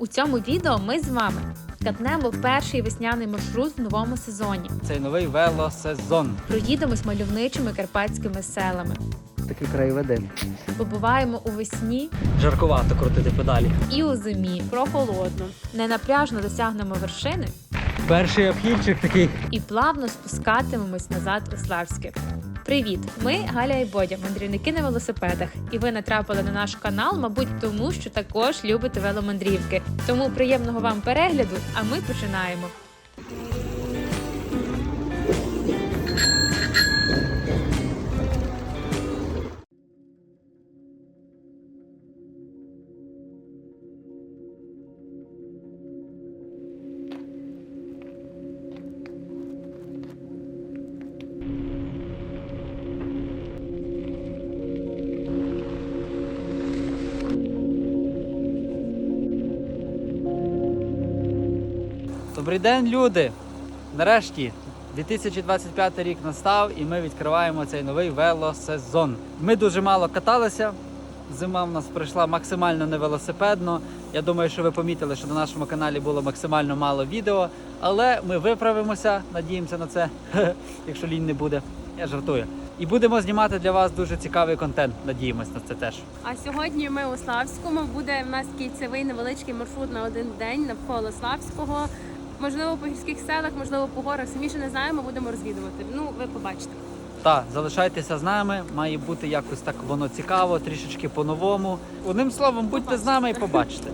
У цьому відео ми з вами катнемо перший весняний маршрут в новому сезоні. Цей новий велосезон. Проїдемось мальовничими карпатськими селами, Такі краєвиди. побуваємо у весні Жаркувато крутити педалі. і у зимі. Прохолодно. Ненапряжно досягнемо вершини Перший обхідчик такий. і плавно спускатимемось назад у Славське. Привіт! Ми Галя і Бодя, мандрівники на велосипедах. І ви натрапили на наш канал, мабуть, тому що також любите веломандрівки. Тому приємного вам перегляду, а ми починаємо. Добрий день, люди! Нарешті 2025 рік настав і ми відкриваємо цей новий велосезон. Ми дуже мало каталися. Зима в нас пройшла максимально не велосипедно. Я думаю, що ви помітили, що на нашому каналі було максимально мало відео, але ми виправимося, надіємося на це, якщо лінь не буде. Я жартую. І будемо знімати для вас дуже цікавий контент. Надіємось на це теж. А сьогодні ми у Славському. Буде в нас кільцевий невеличкий маршрут на один день навколо Славського. Можливо, по гірських селах, можливо, по горах. Самі ще не знаємо, будемо розвідувати. Ну, ви побачите. Так, залишайтеся з нами. Має бути якось так воно цікаво, трішечки по-новому. Одним словом, будьте з нами і побачите.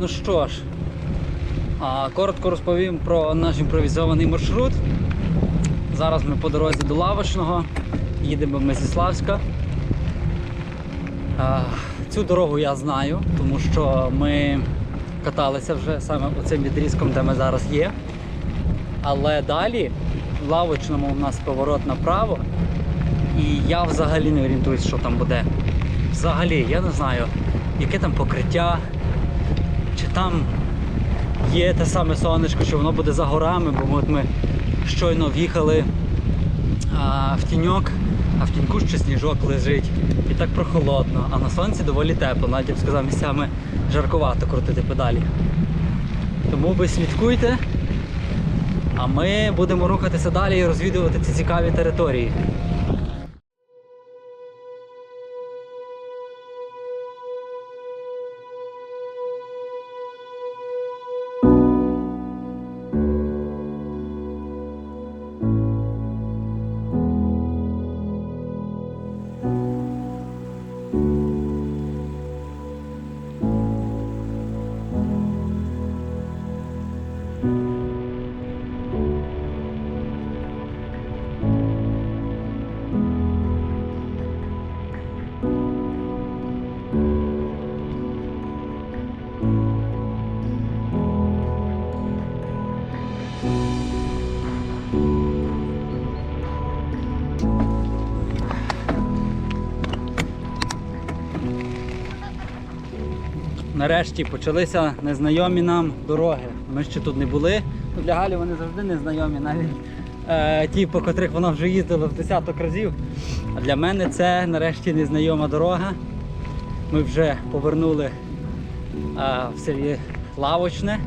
Ну що ж, коротко розповім про наш імпровізований маршрут. Зараз ми по дорозі до Лавочного. Їдемо ми зі Славська. Цю дорогу я знаю, тому що ми каталися вже саме оцим відрізком, де ми зараз є. Але далі в лавочному у нас поворот направо. І я взагалі не орієнтуюсь, що там буде. Взагалі, я не знаю, яке там покриття, чи там є те саме сонечко, що воно буде за горами, бо от ми щойно в'їхали в тіньок, а в тіньку ще сніжок лежить. І так прохолодно, а на сонці доволі тепло, навіть я б сказав, місцями жаркувато крутити педалі. Тому ви слідкуйте, а ми будемо рухатися далі і розвідувати ці цікаві території. Нарешті почалися незнайомі нам дороги. Ми ще тут не були. Ну, Для Галі вони завжди незнайомі, навіть е, ті, по котрих вона вже їздила в десяток разів. А для мене це нарешті незнайома дорога. Ми вже повернули е, в селі Лавочне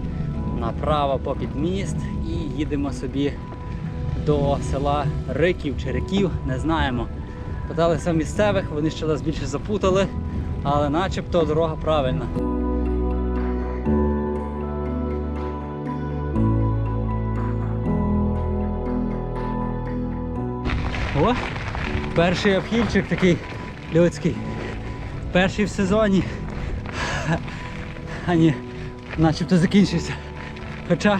направо попід міст і їдемо собі до села Риків чи Риків, не знаємо. Питалися місцевих, вони ще нас більше запутали, але начебто дорога правильна. О, перший обхідчик такий людський. Перший в сезоні. А ні, начебто закінчився. Хоча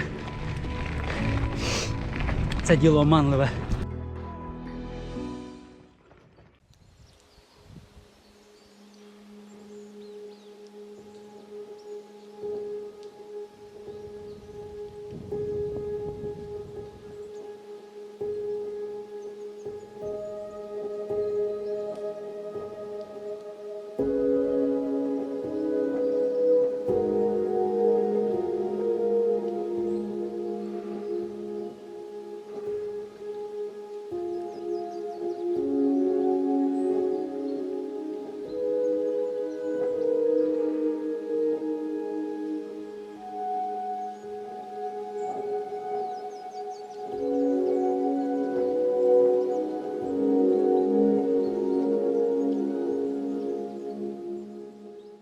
це діло оманливе.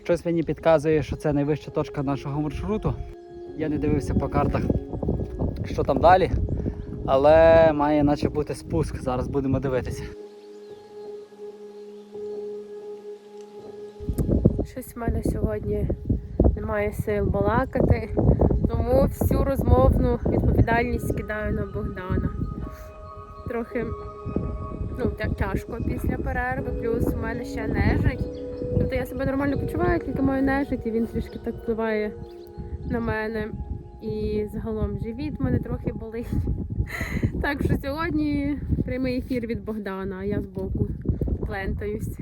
Щось мені підказує, що це найвища точка нашого маршруту. Я не дивився по картах, що там далі, але має наче бути спуск. Зараз будемо дивитися. Щось в мене сьогодні немає сил балакати, тому всю розмовну відповідальність кидаю на Богдана. Трохи ну, так тяжко після перерви, плюс у мене ще нежить. Тобто я себе нормально почуваю, тільки маю нежить, і він трішки так впливає на мене. І загалом живіт в мене трохи болить. Так що сьогодні прямий ефір від Богдана, а я збоку плентаюсь.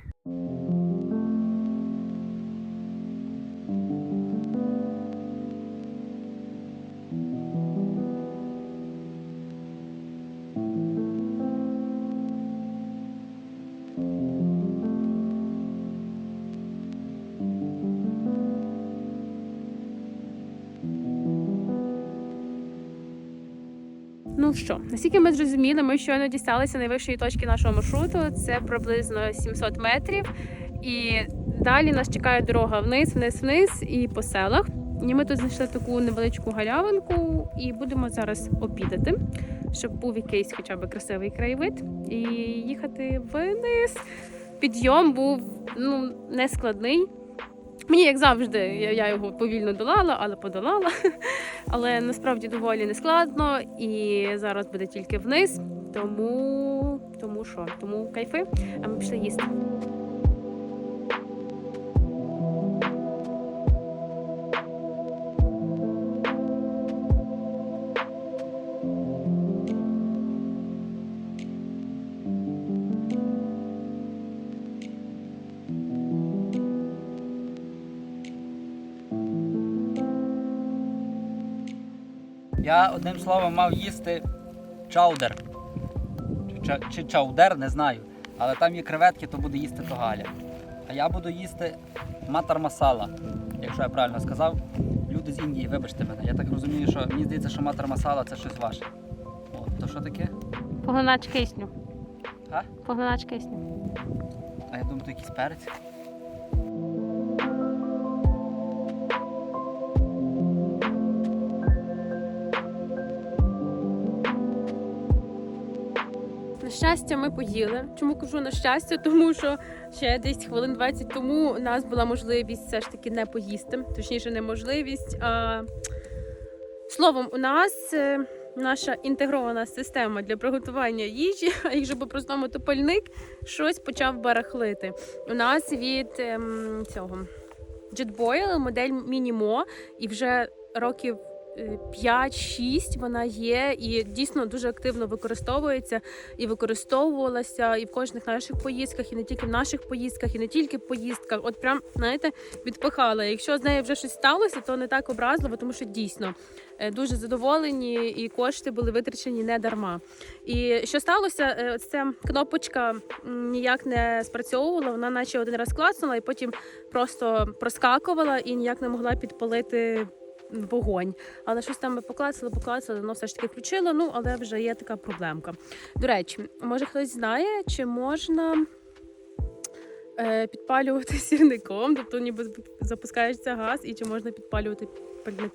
Ну що, наскільки ми зрозуміли, ми щойно дісталися найвищої точки нашого маршруту. Це приблизно 700 метрів. І далі нас чекає дорога вниз, вниз, вниз і по селах. І ми тут знайшли таку невеличку галявинку і будемо зараз обідати, щоб був якийсь хоча б красивий краєвид, і їхати вниз. Підйом був ну, не складний. Мені, як завжди, я його повільно долала, але подолала. Але насправді доволі нескладно і зараз буде тільки вниз. Тому, тому що? Тому кайфи, а ми пішли їсти. Я одним словом мав їсти чаудер. Чи, чи чаудер, не знаю. Але там є креветки, то буде їсти то Галя. А я буду їсти матар масала, якщо я правильно сказав. Люди з Індії, вибачте мене. Я так розумію, що мені здається, що матар масала це щось ваше. О, то що таке? Поглинач кисню. А? Поглинач кисню. А я думаю, то якийсь перець. Щастя, ми поїли. Чому кажу на щастя? Тому що ще десь хвилин 20 тому у нас була можливість все ж таки не поїсти. Точніше, не можливість. А... Словом, у нас е, наша інтегрована система для приготування їжі, а якщо по-простому, то пальник щось почав барахлити. У нас від ем, цього JetBoil модель Мінімо, і вже років. Е, 5-6 вона є і дійсно дуже активно використовується і використовувалася і в кожних наших поїздках, і не тільки в наших поїздках, і не тільки в поїздках. От прям знаєте, відпихала. Якщо з нею вже щось сталося, то не так образливо, тому що дійсно е, дуже задоволені і кошти були витрачені не дарма. І що сталося? Е, ось кнопочка ніяк не спрацьовувала. Вона наче один раз клацнула, і потім просто проскакувала і ніяк не могла підпалити. Вогонь, але щось там ми поклацали, воно все ж таки включило. Ну але вже є така проблемка. До речі, може хтось знає, чи можна е, підпалювати сірником, тобто ніби запускається газ, і чи можна підпалювати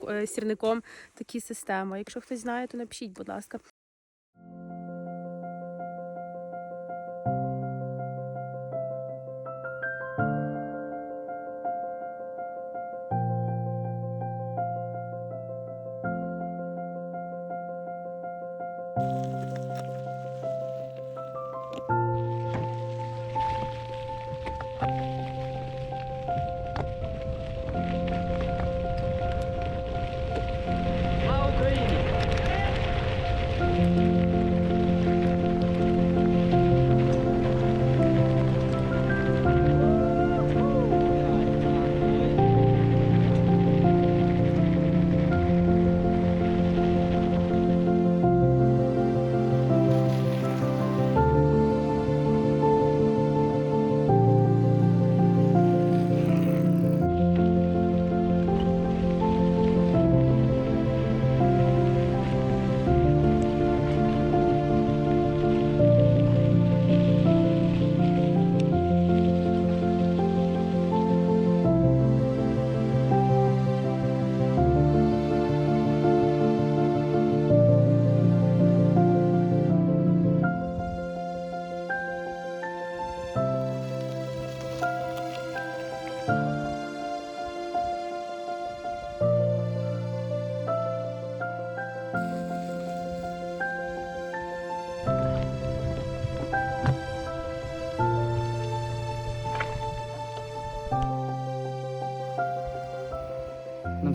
е, сірником такі системи. Якщо хтось знає, то напишіть, будь ласка.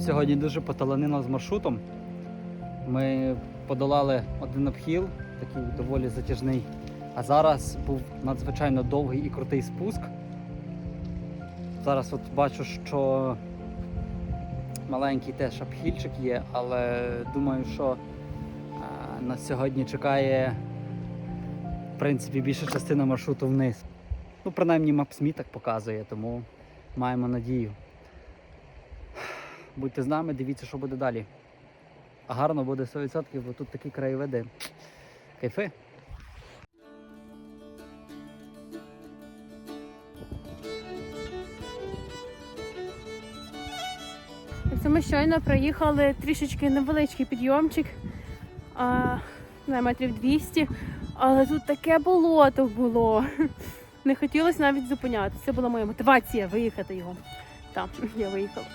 Сьогодні дуже поталанило з маршрутом. Ми подолали один обхіл, такий доволі затяжний. А зараз був надзвичайно довгий і крутий спуск. Зараз от бачу, що маленький теж обхільчик є, але думаю, що а, нас сьогодні чекає в принципі більша частина маршруту вниз. Ну, принаймні Maps.me так показує, тому маємо надію. Будьте з нами, дивіться, що буде далі. Гарно буде 100%, бо тут такі краєвиди. Кайфи. Це ми щойно проїхали трішечки невеличкий підйомчик, а, на метрів 200, але тут таке болото було. Не хотілося навіть зупинятися. Це була моя мотивація виїхати його. Так, я виїхала.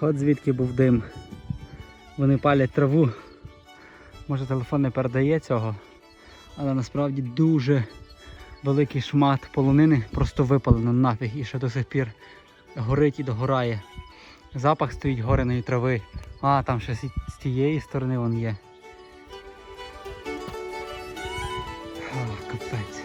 От звідки був дим. Вони палять траву. Може телефон не передає цього, але насправді дуже великий шмат полонини просто випалено нафіг і ще до сих пір горить і догорає. Запах стоїть гореної трави. А, там ще з тієї сторони вон є. О, капець.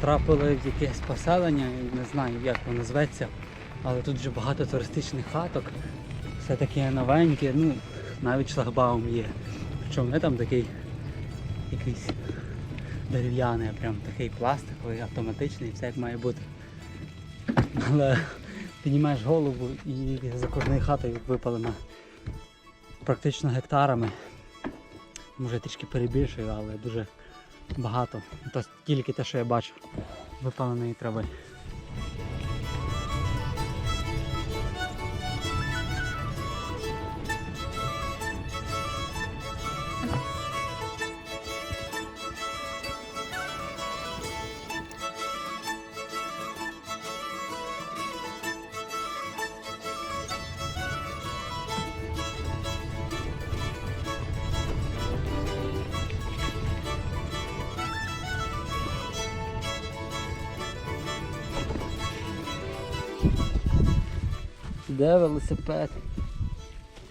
Потрапили в якесь поселення, не знаю як воно зветься, але тут вже багато туристичних хаток. Все таке новеньке, ну, навіть шлагбаум є. Причому не там такий якийсь дерев'яний, а прям такий пластиковий, автоматичний, все як має бути. Але піднімаєш голову і за кожною хатою випалена практично гектарами. Може трішки перебільшую, але дуже багато. То тільки те, що я бачу, випаленої трави. Де велосипед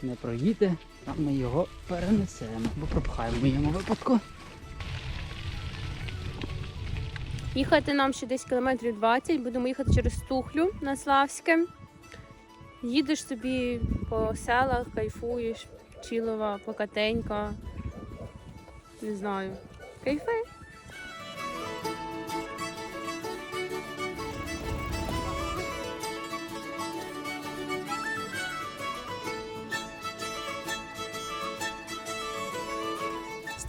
не проїде, а ми його перенесемо, бо пропхаємо в моєму випадку. Їхати нам ще десь кілометрів 20, будемо їхати через Тухлю на Славське. Їдеш собі по селах, кайфуєш, чілова, покатенька. Не знаю. Кайфи.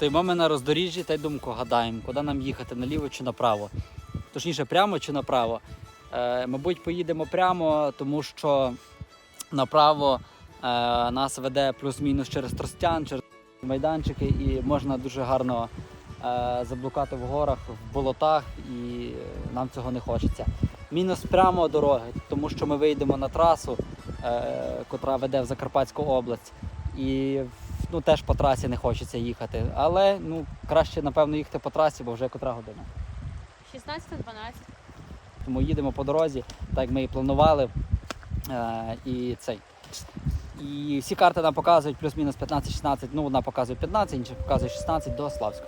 Стоїмо ми на роздоріжжі та й думку гадаємо, куди нам їхати, наліво чи направо. Точніше, прямо чи направо. Е, мабуть, поїдемо прямо, тому що направо е, нас веде плюс-мінус через Тростян, через майданчики, і можна дуже гарно е, заблукати в горах, в болотах, і нам цього не хочеться. Мінус прямо дороги, тому що ми вийдемо на трасу, е, котра веде в Закарпатську область. І ну, теж по трасі не хочеться їхати. Але ну, краще, напевно, їхати по трасі, бо вже котра година. 16-12. Тому їдемо по дорозі, так як ми і планували. Е, і цей. І всі карти нам показують плюс-мінус 15-16. Ну, одна показує 15, інша показує 16 до Славська.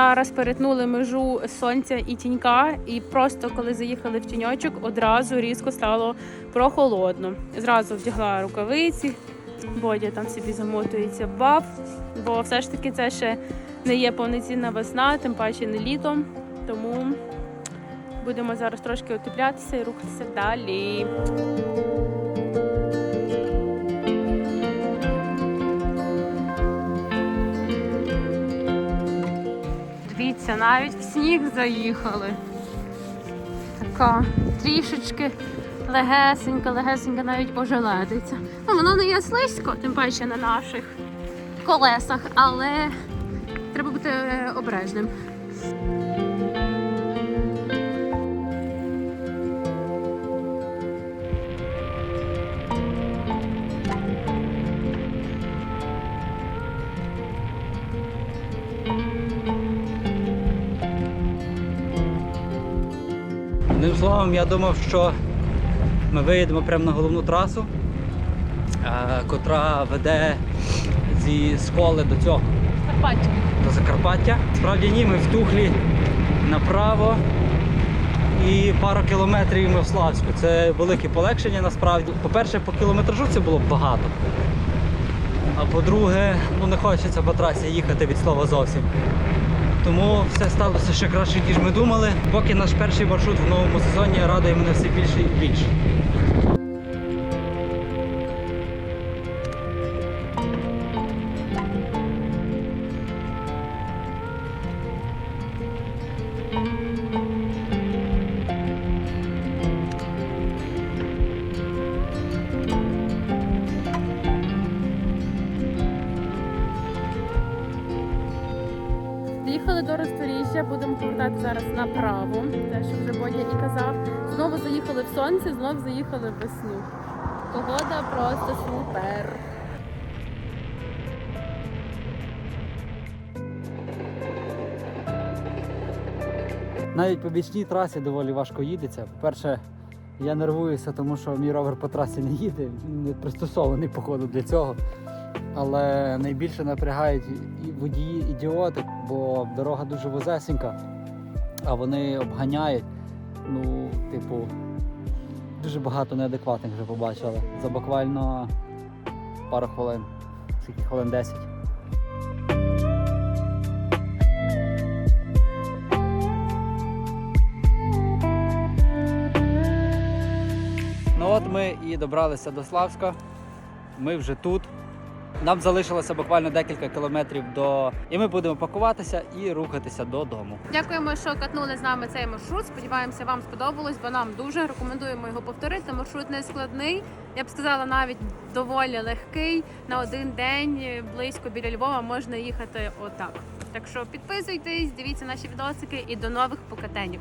Зараз перетнули межу сонця і тінька, і просто коли заїхали в тіньочок, одразу різко стало прохолодно. Зразу вдягла рукавиці, Бодя там собі замотується в баф, бо все ж таки це ще не є повноцінна весна, тим паче не літом. Тому будемо зараз трошки утеплятися і рухатися далі. Дивіться, навіть в сніг заїхали. Така трішечки легесенька, легесенька навіть пожеледиться. Ну, воно не є слизько, тим паче на наших колесах, але треба бути е, обережним. Словом, я думав, що ми виїдемо прямо на головну трасу, е, котра веде зі школи до цього, Карпаття. до Закарпаття. Справді ні, ми в Тухлі направо і пару кілометрів ми в Славську. Це велике полегшення насправді. По-перше, по кілометражу це було багато. А по-друге, ну не хочеться по трасі їхати від слова зовсім. Тому все сталося ще краще, ніж ми думали. Поки наш перший маршрут в новому сезоні радує мене все більше і більше. Заїхали в сонце, знову заїхали в весну. Погода просто супер. Навіть по бічній трасі доволі важко їдеться. По-перше, я нервуюся, тому що мій ровер по трасі не їде, не пристосований походу для цього. Але найбільше напрягають і водії ідіоти, бо дорога дуже вузесенька, а вони обганяють. Ну, типу, дуже багато неадекватних вже побачили. За буквально пару хвилин, скільки хвилин 10. Ну от ми і добралися до Славська. Ми вже тут. Нам залишилося буквально декілька кілометрів до. І ми будемо пакуватися і рухатися додому. Дякуємо, що катнули з нами цей маршрут. Сподіваємося, вам сподобалось, бо нам дуже рекомендуємо його повторити. Маршрут не складний. Я б сказала, навіть доволі легкий. На один день близько біля Львова можна їхати отак. Так що підписуйтесь, дивіться наші відосики і до нових покатеньок.